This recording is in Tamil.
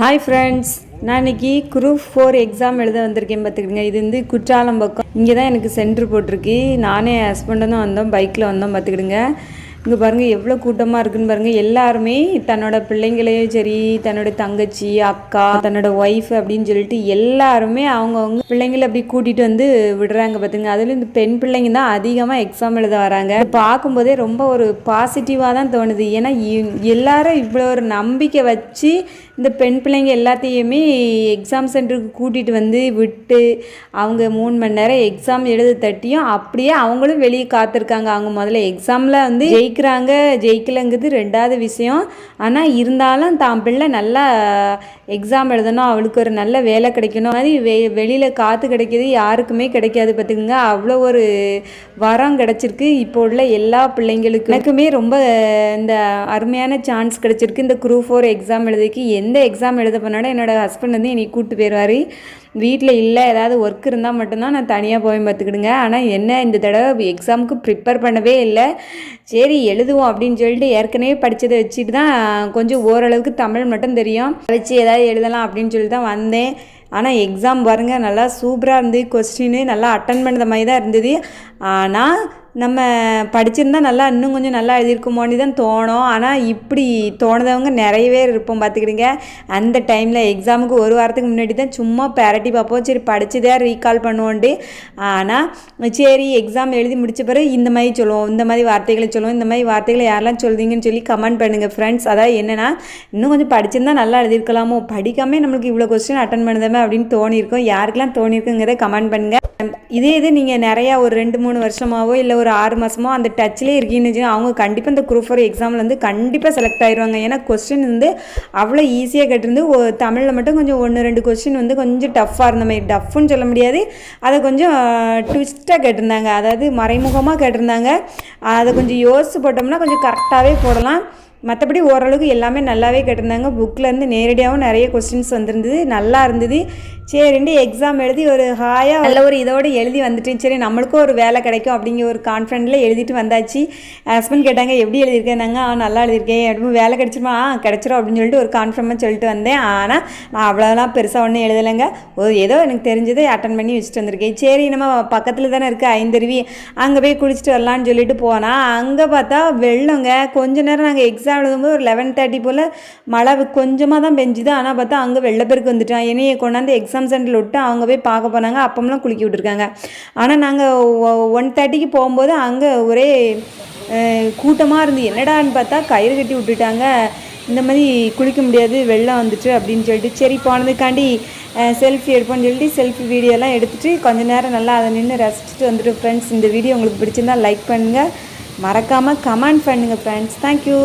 ஹாய் ஃப்ரெண்ட்ஸ் நான் இன்றைக்கி குரூப் ஃபோர் எக்ஸாம் எழுத வந்திருக்கேன் பார்த்துக்கிடுங்க. இது வந்து குற்றாலம் பக்கம். இங்கே தான் எனக்கு சென்டர் போட்டிருக்கு. நானே என் ஹஸ்பண்டும் தான் வந்தோம். பைக்கில் வந்தோம் பார்த்துக்கிடுங்க. இங்கே பாருங்கள் எவ்வளோ கூட்டமாக இருக்குன்னு பாருங்கள் எல்லாருமே தன்னோட பிள்ளைங்களையும் சரி தன்னோட தங்கச்சி அக்கா தன்னோட ஒய்ஃப் அப்படின்னு சொல்லிட்டு எல்லாருமே அவங்கவுங்க பிள்ளைங்களை அப்படி கூட்டிகிட்டு வந்து விடுறாங்க பார்த்துங்க. அதுலேயும் இந்த பெண் பிள்ளைங்க தான் அதிகமாக எக்ஸாம் எழுத வராங்க. பார்க்கும்போதே ரொம்ப ஒரு பாசிட்டிவாக தான் தோணுது. ஏன்னா இ- எல்லாரும் இவ்வளோ ஒரு நம்பிக்கை வச்சு இந்த பெண் பிள்ளைங்க எல்லாத்தையுமே எக்ஸாம் சென்டருக்கு கூட்டிகிட்டு வந்து விட்டு அவங்க மூணு மணி நேரம் எக்ஸாம் எழுத தட்டியும் அப்படியே அவங்களும் வெளியே காத்திருக்காங்க. அவங்க முதல்ல எக்ஸாமில் வந்து ஜெயிக்கிறாங்க. ஜெயிக்கலைங்கிறது ரெண்டாவது விஷயம். ஆனால் இருந்தாலும் தான் பிள்ளை நல்லா எக்ஸாம் எழுதணும். அவளுக்கு ஒரு நல்ல வேலை கிடைக்கணும். மாதிரி வெ வெளியில் காற்று கிடைக்கிது. யாருக்குமே கிடைக்காது பார்த்துக்குங்க. அவ்வளோ ஒரு வரம் கிடச்சிருக்கு. இப்போ உள்ள எல்லா பிள்ளைங்களுக்கும். எனக்குமே ரொம்ப இந்த அருமையான சான்ஸ் கிடச்சிருக்கு. இந்த குரூப் ஃபோர் எக்ஸாம் எழுதிக்கு எந்த எந்த எக்ஸாம் எழுத போனாலும் என்னோடய ஹஸ்பண்ட் வந்து என்னை கூப்பிட்டு போயிடுவார் வீட்டில் இல்லை ஏதாவது ஒர்க் இருந்தால் மட்டும்தான் நான் தனியாக போய் பார்த்துக்கிடுங்க ஆனால் என்ன இந்த தடவை எக்ஸாமுக்கு ப்ரிப்பேர் பண்ணவே இல்லை. சரி எழுதுவோம் அப்படின்னு சொல்லிட்டு ஏற்கனவே படித்ததை வச்சுட்டு தான் கொஞ்சம் ஓரளவுக்கு தமிழ் மட்டும் தெரியும். வச்சு ஏதாவது எழுதலாம் அப்படின்னு சொல்லி தான் வந்தேன். ஆனால் எக்ஸாம் பாருங்கள் நல்லா சூப்பராக இருந்து கொஸ்டின் நல்லா அட்டன் பண்ணுற மாதிரி தான் இருந்தது. ஆனால் நம்ம படிச்சிருந்தா நல்லா இன்னும் கொஞ்சம் நல்லா எழுதியிருக்குமோன்னு தான் தோணும். ஆனால் இப்படி தோணுதவங்க நிறைய பேர் இருப்போம் பார்த்துக்கிடுங்க. அந்த டைமில் எக்ஸாமுக்கு ஒரு வாரத்துக்கு முன்னாடி தான் சும்மா பேரட்டி பார்ப்போம். சரி படிச்சதே ரீகால் பண்ணுவோன்ட்டு. ஆனால் சரி எக்ஸாம் எழுதி முடிச்ச பிறகு இந்த மாதிரி சொல்லுவோம் இந்த மாதிரி வார்த்தைகளை சொல்லுவோம் இந்த மாதிரி வார்த்தைகளை யாரெல்லாம் சொல்றீங்கன்னு சொல்லி கமெண்ட் பண்ணுங்கள் ஃப்ரெண்ட்ஸ் அதாவது என்னென்னா இன்னும் கொஞ்சம் படிச்சிருந்தா நல்லா எழுதியிருக்கலாமோ? படிக்காமே நம்மளுக்கு இவ்வளோ கொஸ்டின் அட்டன் பண்ணுதாமே அப்படின்னு தோணியிருக்கோம். யாருக்கெல்லாம் தோணியிருக்குங்கிறத கமெண்ட் பண்ணுங்கள் இதே இது நீங்கள் நிறையா ஒரு ரெண்டு மூணு வருஷமாவோ இல்லை ஒரு ஆறு மாதமோ அந்த டச்லேயே இருக்கீங்கன்னு அவங்க கண்டிப்பாக இந்த குரூப் ஃபோர் எக்ஸாமில் வந்து கண்டிப்பாக செலக்ட் ஆயிடுவாங்க ஏன்னா கொஸ்டின் வந்து அவ்வளோ ஈஸியாக கேட்டிருந்து தமிழில் மட்டும் கொஞ்சம் ஒன்று ரெண்டு கொஸ்டின் வந்து கொஞ்சம் டஃப்பாக இருந்த மாதிரி டஃப்னு சொல்ல முடியாது. அதை கொஞ்சம் ட்விஸ்ட்டாக கேட்டிருந்தாங்க. அதாவது மறைமுகமாக கேட்டிருந்தாங்க. அதை கொஞ்சம் யோசிச்சு போட்டோம்னா கொஞ்சம் கரெக்டாகவே போடலாம். மற்றபடி ஓரளவுக்கு எல்லாமே நல்லாவே கேட்டிருந்தாங்க. புக்லேருந்து நேரடியாகவும் நிறைய கொஸ்டின்ஸ் வந்திருந்தது. நல்லா இருந்தது. சரிண்டு எக்ஸாம் எழுதி ஒரு ஹாயாக நல்ல ஒரு இதோடு எழுதி வந்துட்டேன். சரி நம்மளுக்கும் ஒரு வேலை கிடைக்கும் அப்படிங்கிற ஒரு கான்ஃபிடென்ட்டில் எழுதிட்டு வந்தாச்சு. ஹஸ்பண்ட் கேட்டாங்க எப்படி எழுதியிருக்கேன்னாங்க ஆ நல்லா எழுதியிருக்கேன். அப்படின்னு வேலை கிடைச்சிருமா? ஆ கிடச்சிரும் அப்படின்னு சொல்லிட்டு ஒரு கான்ஃபிடமாக சொல்லிட்டு வந்தேன். ஆனால் நான் அவ்வளோலாம் பெருசாக ஒன்றும் எழுதலைங்க. ஒரு ஏதோ எனக்கு தெரிஞ்சதை அட்டன் பண்ணி வச்சுட்டு வந்திருக்கேன். சரி நம்ம பக்கத்தில் தானே இருக்குது ஐந்தருவி. அங்கே போய் குளிச்சுட்டு வரலான்னு சொல்லிட்டு போனால் அங்கே பார்த்தா வெள்ளங்க. கொஞ்ச நேரம் நாங்கள் எக்ஸாம் எழுதும்போது ஒரு லெவன் தேர்ட்டி போல் மழை கொஞ்சமாக தான் பெஞ்சுது. ஆனால் பார்த்தா அங்கே வெள்ளப்பெருக்கு வந்துட்டான். என்னையை கொண்டாந்து எக்ஸாம் சென்டரில் விட்டு அவங்க போய் பார்க்க போனாங்க. அப்பமெல்லாம் குளிக்க விட்டுருக்காங்க. ஆனால் நாங்கள் ஒன் தேர்ட்டிக்கு போகும்போது அங்கே ஒரே கூட்டமாக இருந்து என்னடான்னு பார்த்தா கயிறு கட்டி விட்டுட்டாங்க. இந்த மாதிரி குளிக்க முடியாது வெள்ளம் வந்துட்டு அப்படின்னு சொல்லிட்டு. சரி போனதுக்காண்டி செல்ஃபி எடுப்போம்னு சொல்லிட்டு செல்ஃபி வீடியோலாம் எடுத்துகிட்டு கொஞ்ச நேரம் நல்லா அதை நின்று ரசிச்சுட்டு வந்துட்டு ஃப்ரெண்ட்ஸ் இந்த வீடியோ உங்களுக்கு பிடிச்சிருந்தா லைக் பண்ணுங்கள் மறக்காமல் கமெண்ட் பண்ணுங்கள் ஃப்ரெண்ட்ஸ் தேங்க்யூ